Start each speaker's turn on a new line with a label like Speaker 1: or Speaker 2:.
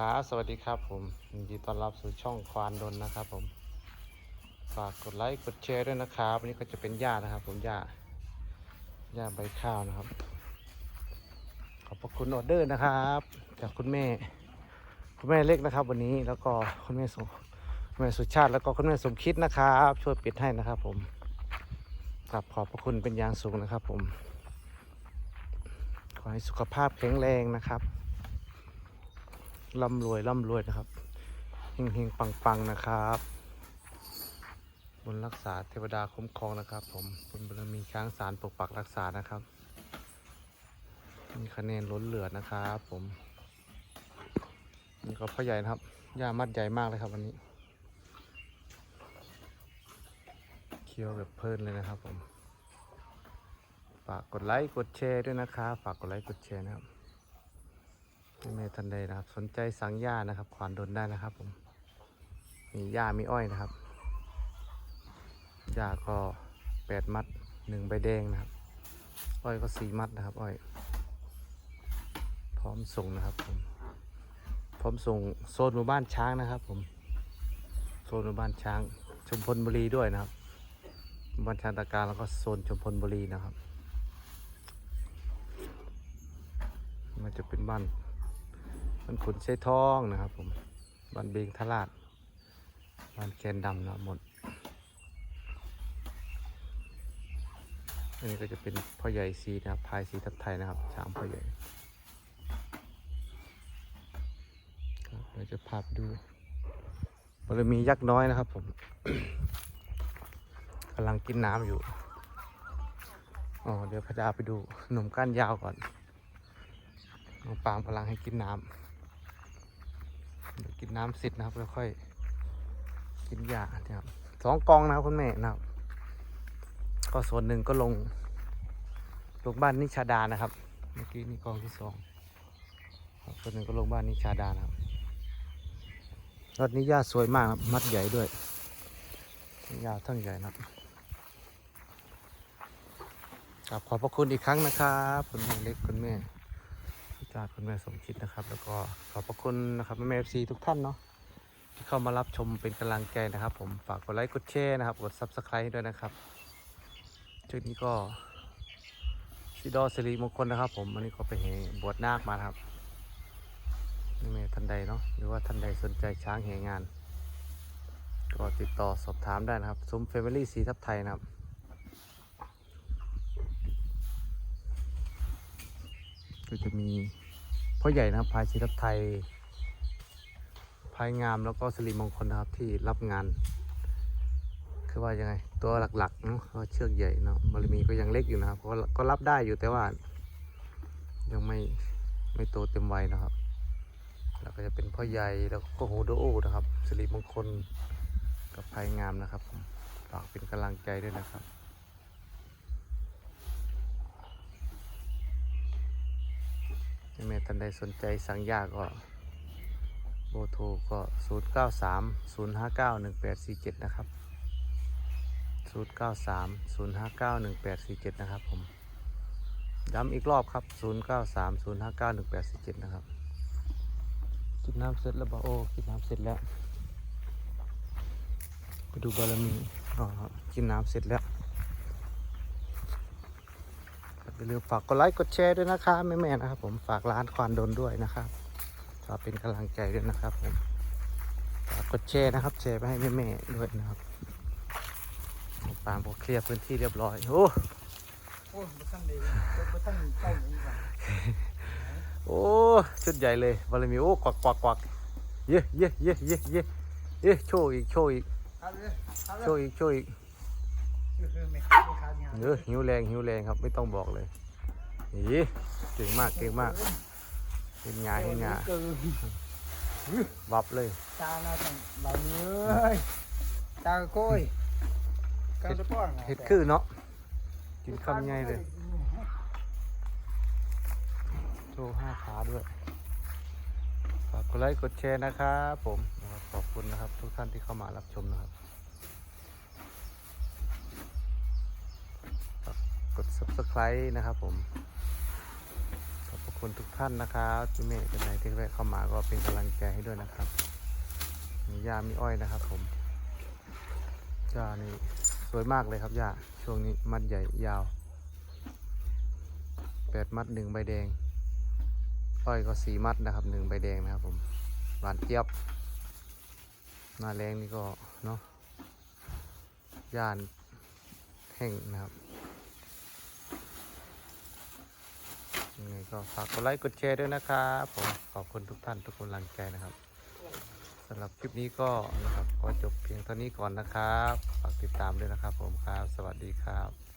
Speaker 1: ครับสวัสดีครับผมยินดีต้อนรับสู่ช่องควานดนนะครับผมฝากกดไลค์กดแชร์ด้วยนะครับวันนี้ก็จะเป็นหญ้านะครับ ผมหญ้าหญ้าใบข้าวนะครับ ขอบพระคุณออเดอร์นะครับ จากคุณแม่ คุณแม่เล็กนะครับ วันนี้แล้วก็คุณแม่สมคุณแม่สุชาติแล้วก็คุณแม่สมคิดนะครับ ช่วยปิดให้นะครับ ผมครับขอบพระคุณเป็นอย่างสูงนะครับ ผมขอให้สุขภาพแข็งแรงนะครับ ร่ำรวยร่ำรวยนะครับเฮงเฮงปังปังนะครับบุญรักษาเทวดาคุ้มครองนะครับ ผมบุญบารมีช้างสารปกปักรักษานะครับ มีคะแนนล้นเหลือนะครับ ผมนี่ก็พ่อใหญ่นะครับย่ามัดใหญ่มากเลยครับวันนี้เคี้ยวแบบเพลินเลยนะครับผมฝากกดไลค์กดแชร์ด้วยนะครับ ฝากกดไลค์กดแชร์นะครับ แม่ท่านใดนะครับ สนใจสั่งหญ้านะครับ ขวานดนได้นะครับ ผม มีหญ้ามีอ้อยนะครับหญ้าก็แปดมัดหนึ่งใบแดงนะครับ อ้อยก็สี่มัดนะครับ อ้อย พร้อมส่งนะครับผมพร้อมส่งโซนหมู่บ้านช้างนะครับ ผม โซนหมู่บ้านช้างชุมพลบุรีด้วยนะครับหมู่บ้านช้างตะการแล้วก็โซนชุมพลบุรีนะครับ มันจะเป็นบ้าน มันขุนใช้ทองนะครับผมบ้านเบงทลาดบ้านแคนดำนะหมด อันนี้ก็จะเป็นพ่อใหญ่สีนะครับพายสีทับไทยนะครับช้างพ่อใหญ่เราจะพาไปดูบารมียักษ์น้อยนะครับผมกำลังกินน้ำอยู่อ๋อเดี๋ยวพระดาไปดูหนุ่มก้านยาวก่อนน้องปางกำลังให้กินน้ำ กินน้ำเสร็จนะครับแล้วค่อย กินยานะครับสองกองนะครับคุณแม่นะครับ ก็ส่วนหนึ่งก็ลงลงบ้านนิชาดานะครับ เมื่อกี้นี่กองที่สองส่วนหนึ่งก็ลงบ้านนิชาดานะครับรถนี้หญ้าสวยมากครับมัดใหญ่ด้วยหญ้าทั้งใหญ่นะครับครับขอบพระคุณอีกครั้งนะครับ คุณแม่เล็กคุณแม่ จาดคุณแม่สมคิดนะครับ แล้วก็ขอบพระคุณนะครับแม่เอฟซีทุกท่านเนาะที่เข้ามารับชมเป็นกำลังใจนะครับ ผมฝากกดไลค์กดแชร์นะครับ กดซับสไครต์ด้วยนะครับชุดนี้ก็ซีดอสิริมงคลนะครับ ผมวันนี้ก็ไปเห็นบวชนาคมาครับนี่แม่ท่านใดเนาะหรือว่าท่านใดสนใจช้างแห่งาน ก็ติดต่อสอบถามได้นะครับซุ้มเฟมิลี่สีทับไทยนะครับก็จะมี พ่อใหญ่นะครับพายชีทับไทยพายงามแล้วก็สิริมงคลนะครับที่รับงาน คือว่ายังไงตัวหลักๆเนาะเชือกใหญ่เนาะบารมีก็ยังเล็กอยู่นะครับก็ก็รับได้อยู่แต่ว่า ยังไม่ไม่โตเต็มวัยนะครับ แล้วก็จะเป็นพ่อใหญ่แล้วก็โฮโดโอนะครับสิริมงคลกับพายงามนะครับฝากเป็นกำลังใจด้วยนะครับ ถ้า แม่ท่านใดสนใจสั่งยาก็โบโทรก็ 0 9 3 0 5 9 1 8 4 7 นะครับ 0 9 3 0 5 9 1 8 4 7 นะครับผม ย้ำอีกรอบครับ 0 9 3 0 5 9 1 8 4 7 นะครับกินน้ำเสร็จแล้วบะโอ้กินน้ำเสร็จแล้วไปดูบารมีอ๋อกินน้ำเสร็จแล้ว อย่าลืมฝากกดไลค์กดแชร์ด้วยนะครับแม่ๆนะครับ ผมฝากร้านควานดนด้วยนะครับฝากเป็นกำลังใจด้วยนะครับผมฝากกดแชร์นะครับ แชร์ไปให้แม่ๆด้วยนะครับปางพอเคลียร์พื้นที่เรียบร้อยโอ้
Speaker 2: โอ้บ่ทันได้บ่ทันเข้าหมือนกัน
Speaker 1: โอ้ชุดใหญ่เลยบารมีโอ้กวักกวักกวักเยอะเยอะเยอะเยอะเยอะเยอะโชว์อีกโชว์อีกโชว์อีกโชว์อีก
Speaker 2: คือไม่ไม่ขาดงาน
Speaker 1: เออหิวแรงหิวแรงครับไม่ต้องบอกเลยอีเก่งมากเก่งมากเห็นงานเห็นงาน
Speaker 2: เกิน
Speaker 1: บับเลย
Speaker 2: ตาหน้าต้องเหล่านี้เอ้ยตาโก้ยกาตะป้อน
Speaker 1: เห็ดคือเนาะกินคำใหญ่เลยโชว์ห้าขาด้วยฝากกดไลค์กดแชร์นะครับผมนะครับขอบคุณนะครับ ทุกท่านที่เข้ามารับชมนะครับฝากกด subscribe นะครับผม ขอบพระคุณทุกท่านนะครับที่เมฆเป็นไหนที่แวะเข้ามาก็เป็นกำลังใจให้ด้วยนะครับ มียามีอ้อยนะครับผมยานี่สวยมากเลยครับยาช่วงนี้มัดใหญ่ยาวแปดมัดหนึ่งใบแดง อ้อยก็สี่มัดนะครับหนึ่งใบแดงนะครับผมหวานเจี๊ยบหน้าแรงนี่ก็เนาะย่านแห้งนะครับ ยังไงก็ฝากกดไลค์กดแชร์ด้วยนะครับผมขอบคุณทุกท่านทุกกำลังใจนะครับสำหรับคลิปนี้ก็นะครับขอจบเพียงเท่านี้ก่อนนะครับ ฝากติดตามด้วยนะครับผมครับ สวัสดีครับ